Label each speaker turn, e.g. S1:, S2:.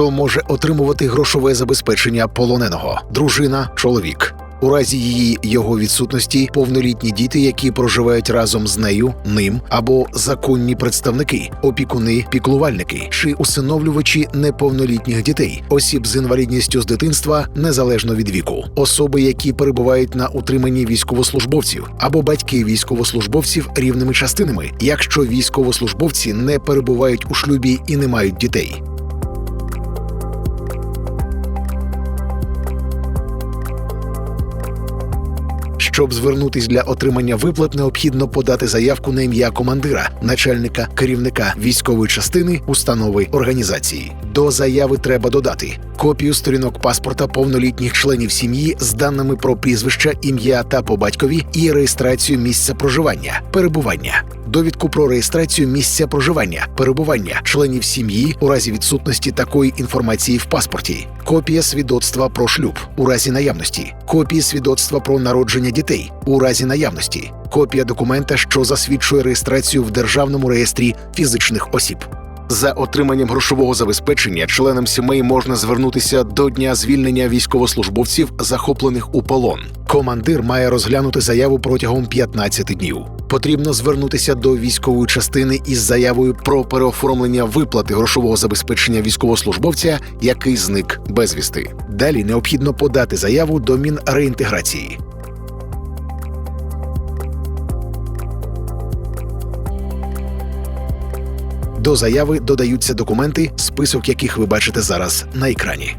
S1: Хто може отримувати грошове забезпечення полоненого? Дружина, чоловік. У разі її його відсутності повнолітні діти, які проживають разом з нею, ним або законні представники, опікуни, піклувальники чи усиновлювачі неповнолітніх дітей, осіб з інвалідністю з дитинства незалежно від віку, особи, які перебувають на утриманні військовослужбовців, або батьки військовослужбовців рівними частинами, якщо військовослужбовці не перебувають у шлюбі і не мають дітей. Щоб звернутись для отримання виплат, необхідно подати заявку на ім'я командира, начальника, керівника військової частини, установи організації. До заяви треба додати копію сторінок паспорта повнолітніх членів сім'ї з даними про прізвища, ім'я та по батькові і реєстрацію місця проживання, перебування. Довідку про реєстрацію місця проживання, перебування членів сім'ї у разі відсутності такої інформації в паспорті, копія свідоцтва про шлюб у разі наявності, копії свідоцтва про народження дітей у разі наявності, копія документа, що засвідчує реєстрацію в державному реєстрі фізичних осіб. За отриманням грошового забезпечення членам сімей можна звернутися до дня звільнення військовослужбовців, захоплених у полон. Командир має розглянути заяву протягом 15 днів. Потрібно звернутися до військової частини із заявою про переоформлення виплати грошового забезпечення військовослужбовця, який зник безвісти. Далі необхідно подати заяву до Мінреінтеграції. До заяви додаються документи, список яких ви бачите зараз на екрані.